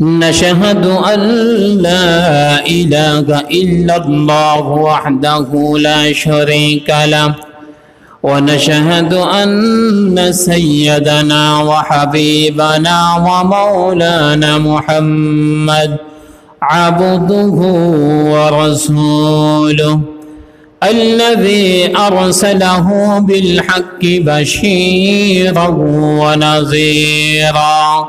نشهد أن لا إله إلا الله وحده لا شريك له. ونشهد أن سيدنا وحبيبنا ومولانا محمد عبده ورسوله الذي أرسله بالحق بشيرا ونذيرا.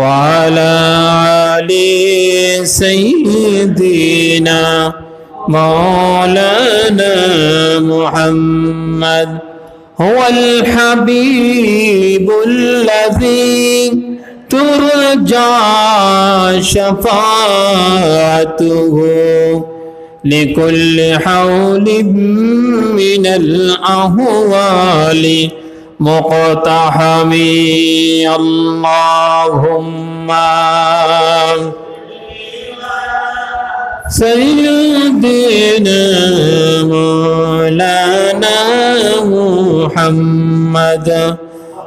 وعلى آل سيدنا مولانا محمد هو الحبيب الذي ترجى شفاعته لكل حول من الأهوال. مقتحمي. اللهم سيدنا مولانا محمد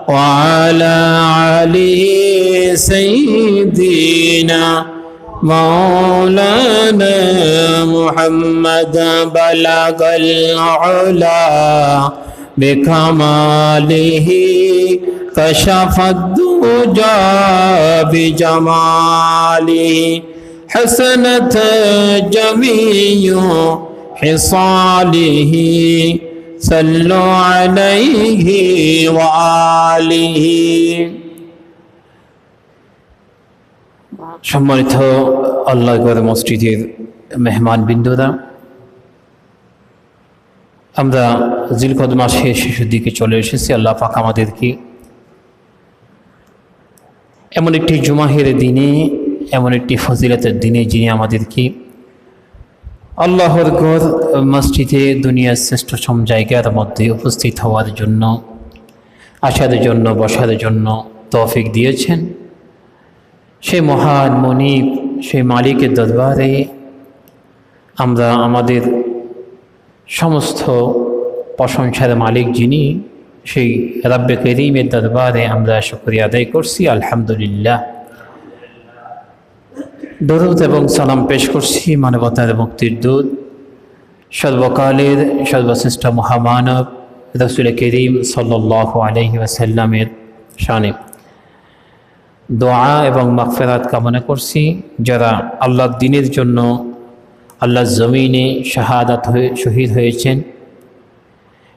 وعلى علي سيدنا مولانا محمد بلغ العلا. بكماله كشف الدجى بجماله حسنت جميع حصاله صلوا عليه وآله সম্মানিত আল্লাহ মসজিদের মেহমান বিন্দুরা আমরা জিলকদ মাসের শেষের দিকে চলে এসেছি। আল্লাহ পাক আমাদেরকে এমন একটি জুমাহের দিনে, এমন একটি ফজিলতের দিনে যিনি আমাদেরকে আল্লাহর গর মসজিদে দুনিয়ার শ্রেষ্ঠতম জায়গার মধ্যে উপস্থিত হওয়ার জন্য, আসার জন্য, বসার জন্য তৌফিক দিয়েছেন। সেই মহান মনিব, সেই মালিকের দরবারে আমরা আমাদের সমস্ত প্রশংসার মালিক যিনি, সেই রাব্বে করিমের দরবারে আমরা শুক্রিয়া আদায় করছি, আলহামদুলিল্লাহ। দরুদ এবং সালাম পেশ করছি মানবতার মুক্তির দূত, সর্বকালের সর্বশ্রেষ্ঠ মহামানব রসুল করিম সাল্লাহ আলহি আসাল্লামের শানে। দোয়া এবং মাগফেরাত কামনা করছি, যারা আল্লাহ দিনের জন্য আল্লাহ জমিনে শাহাদাত হয়ে, শহীদ হয়েছেন,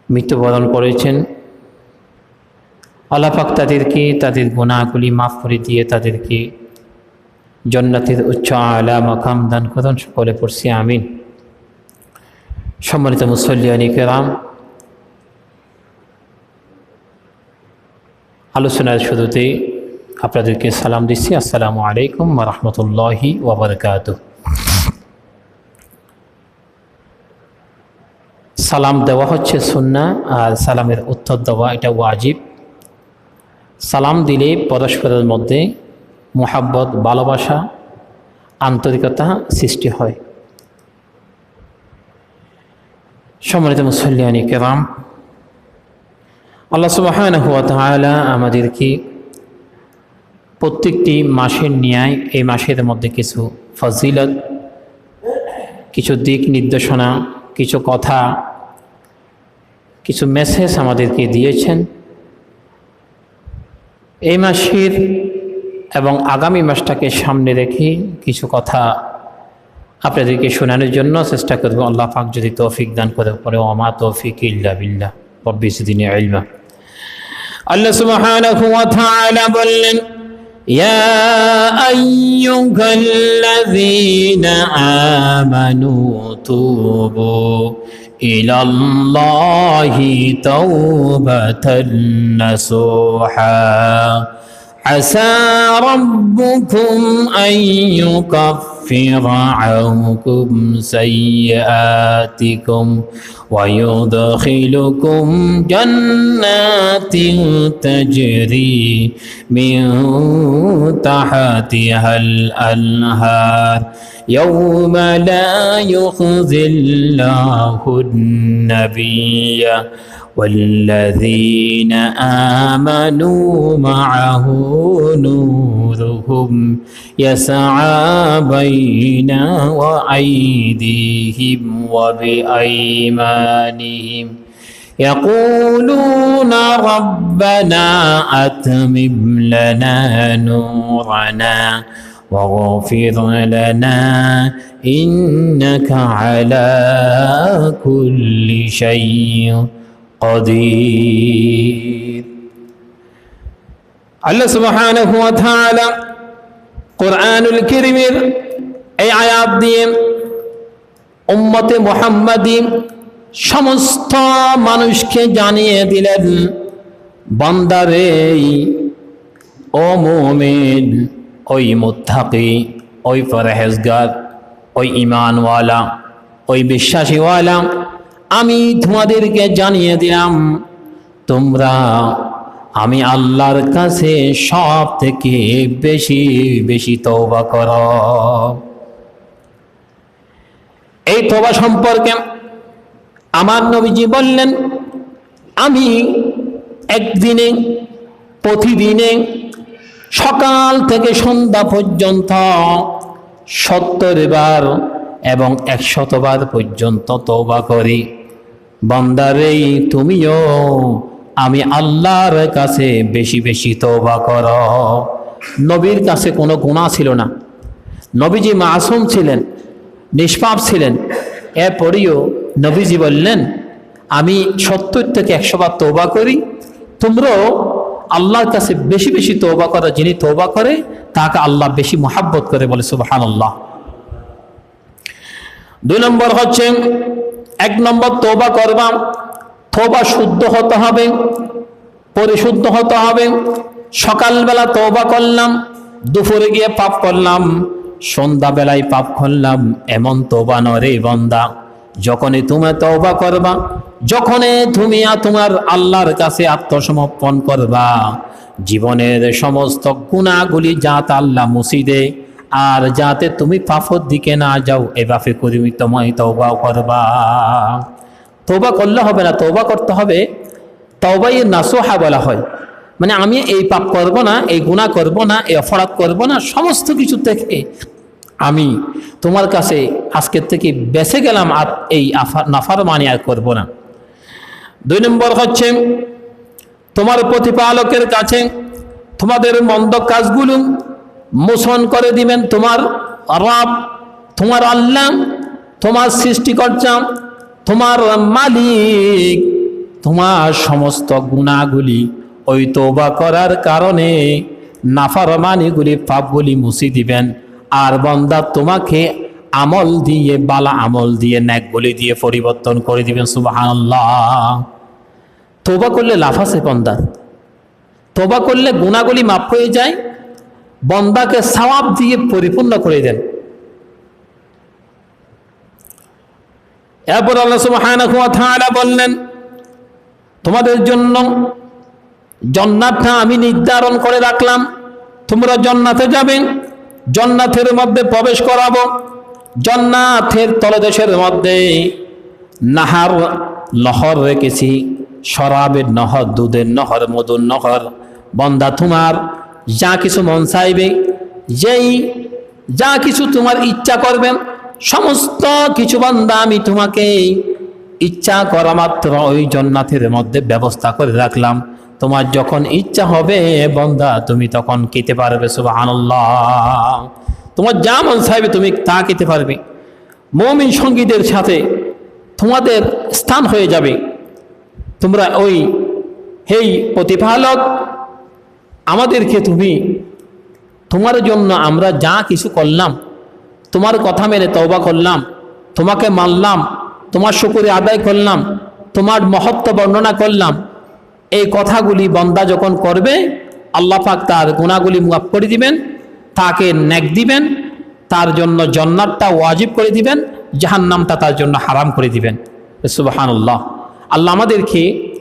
মৃত্যুবরণ করেছেন। আল্লাপাক তাদেরকে তাদের গুণাগুলি মাফ করে দিয়ে তাদেরকে জন্নাতের উচ্চ আলা মাকাম দান করুন, সকলে পড়ছি, আমিন। সম্মানিত মুসল্লিয়ানি কেরাম, আলোচনার শুরুতে আপনাদেরকে সালাম দিচ্ছি। আসসালামু আলাইকুম রহমতুল্লাহি ওবরকাত সালাম দেওয়া হচ্ছে সুন্না আর সালামের উত্তর দেওয়া এটা ওয়াজিব। সালাম দিলে পরস্পরের মধ্যে মোহাব্বত, ভালোবাসা, আন্তরিকতা সৃষ্টি হয়। সম্মানিত মুসল্লিয়ানি কেরাম, আল্লাহ সুবাহ আমাদেরকে প্রত্যেকটি মাসের ন্যায় এই মাসের মধ্যে কিছু ফজিলত, কিছু দিক নির্দেশনা, কিছু কথা কিছু মেসেজ আমাদেরকে দিয়েছেন এই মাসের এবং আগামী মাসটাকে সামনে রেখে কিছু কথা আপনাদেরকে শোনানোর জন্য চেষ্টা করবো আল্লাহ পাক যদি তৌফিক দান করে পরে ওমা তৌফিক ইল্লা বিল্লাহ রব্বিস দিনে ইলমা আল্লাহ সুবহানাহু ওয়া তাআলা বললেন يا أيها الذين آمنوا توبوا إلى الله توبة نصوحا. عسى ربكم أن يكفر عنكم سيئاتكم ويدخلكم جنات تجري من تحتها الأنهار. يوم لا يخزي الله النبي والذين آمنوا معه نورهم يسعى بين وأيديهم وبأيمانهم. يقولون ربنا أتمم لنا نورنا واغفر لنا إنك على كل شيء قدير আল্লাহ সুবহানাহু ওয়া তাআলা কোরআনুল কারীমের এই আয়াত দিয়ে উম্মতে মুহাম্মাদী সমস্ত মানুষকে জানিয়ে দিলেন বান্দারে ও মুমিন ওই মুত্তাকি, ওই পরহেজগার, ওই ইমানওয়ালা ওই বিশ্বাসীওয়ালা, আমি তোমাদেরকে জানিয়ে দিলাম, তোমরা, আমি আল্লাহর কাছে সব থেকে বেশি বেশি তওবা কর। এই তওবা সম্পর্কে আমার নবীজি বললেন, আমি একদিনে, প্রতিদিনে সকাল থেকে সন্ধ্যা পর্যন্ত সত্তর বার এবং একশতবার পর্যন্ত তৌবা করি। বান্দারেই তুমিও, আমি আল্লাহর কাছে বেশি বেশি তৌবা কর। নবীর কাছে কোনো গুণা ছিল না। নবীজি মাসুম ছিলেন, নিষ্পাপ ছিলেন। এরপরেও নবীজি বললেন, আমি সত্তর থেকে একশো বার তৌবা করি, তোমরাও আল্লাহর কাছে বেশি বেশি তৌবা করা, যিনি তৌবা করে, তাকে আল্লাহ বেশি মোহাব্বত করে বলে সুবাহান আল্লাহ দুই নম্বর হচ্ছে, এক নম্বর তৌবা করবা তৌবা শুদ্ধ হতে হবে, পরিশুদ্ধ হতে হবে। সকালবেলা তৌবা করলাম, দুপুরে গিয়ে পাপ করলাম, সন্ধ্যাবেলায় পাপ করলাম, এমন তৌবা নরে বন্দা। যখনই তুমি তওবা করবা, যখনই তুমি তোমার আল্লাহর কাছে আত্মসমর্পণ করবা, জীবনের সমস্ত গুণাগুলি যাতে আল্লাহ মুসিদে, আর যাতে তুমি পাপর দিকে না যাও এভাবে করি তোমায় তওবা করবা। তওবা করলে হবে না, তওবা করতে হবে, তওবাই নাসোহা বলা হয়। মানে আমি এই পাপ করব না, এই গুণা করব না, এই অপরাধ করব না, সমস্ত কিছু থেকে আমি তোমার কাছে আজকের থেকে বেঁচে গেলাম আর এই নাফার মানি আর করব না। দুই নম্বর হচ্ছে, তোমার প্রতিপালকের কাছে তোমাদের মন্দ কাজগুলো মোশন করে দিবেন তোমার রব, তোমার আল্লাহ, তোমার সৃষ্টিকর্তা, তোমার মালিক, তোমার সমস্ত গুণাগুলি ওই তোবা করার কারণে নাফারমানিগুলি পাপগুলি মুছি দিবেন। আর বন্দা তোমাকে আমল দিয়ে, বালা আমল দিয়ে ন্যাকগুলি দিয়ে পরিবর্তন করে দিবেন সুবাহান তোবা করলে লাভ আছে বন্দার তোবা করলে গুণাগুলি মাপ হয়ে যায়, বন্দাকে সওয়াব দিয়ে পরিপূর্ণ করে দেন। এরপর আল্লাহ তাআলা বললেন, তোমাদের জন্য জান্নাতটা আমি নির্ধারণ করে রাখলাম। তোমরা জান্নাতে যাবে জান্নাতের মধ্যে প্রবেশ করাবো। জান্নাতের তলদেশের মধ্যে নাহার নহর রেখেছি। শরাবের নহর, দুধের নহর, মধুর নহর। বন্দা তোমার, যা কিছু মন চাইবে, যেই যা কিছু তোমার ইচ্ছা করবেন, সমস্ত কিছু বান্দা আমি তোমাকে ইচ্ছা করা মাত্র ওই জন্নাথের মধ্যে ব্যবস্থা করে রাখলাম। তোমার যখন ইচ্ছা হবে বন্দা, তুমি তখন খেতে পারবে, সুবহানাল্লাহ। তোমার যা মন চাইবে তুমি তা খেতে পারবে। মমিন সঙ্গীদের সাথে তোমাদের স্থান হয়ে যাবে। তোমরা ওই, হেই প্রতিপালক, আমাদেরকে তুমি, তোমার জন্য আমরা যা কিছু করলাম, তোমার কথা মেনে তওবা করলাম, তোমাকে মানলাম, তোমার শুকুরে আদায় করলাম, তোমার মহত্ব বর্ণনা করলাম এই কথাগুলি বন্দা যখন করবে, আল্লাহ পাক তার গুণাগুলি মাফ করে দিবেন, তাকে ন্যাক দিবেন, তার জন্য জন্নাতটা ওয়াজিব করে দিবেন, জাহান্নামটা তার জন্য হারাম করে দিবেন। সুবাহানুল্লাহ। আল্লাহ আমাদেরকে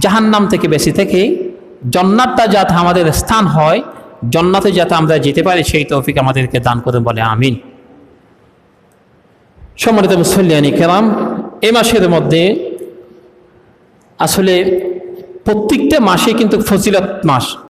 জাহান্নাম থেকে বেশি থেকে জন্নাতটা যাতে আমাদের স্থান হয়, জন্নাতে যাতে আমরা যেতে পারি, সেই তৌফিক আমাদেরকে দান করে বলে আমিন। সম্মানিত মুসল্লিয়ানি কেরাম, এ মাসের মধ্যে আসলে প্রত্যেকটা মাসে কিন্তু ফজিলত মাস।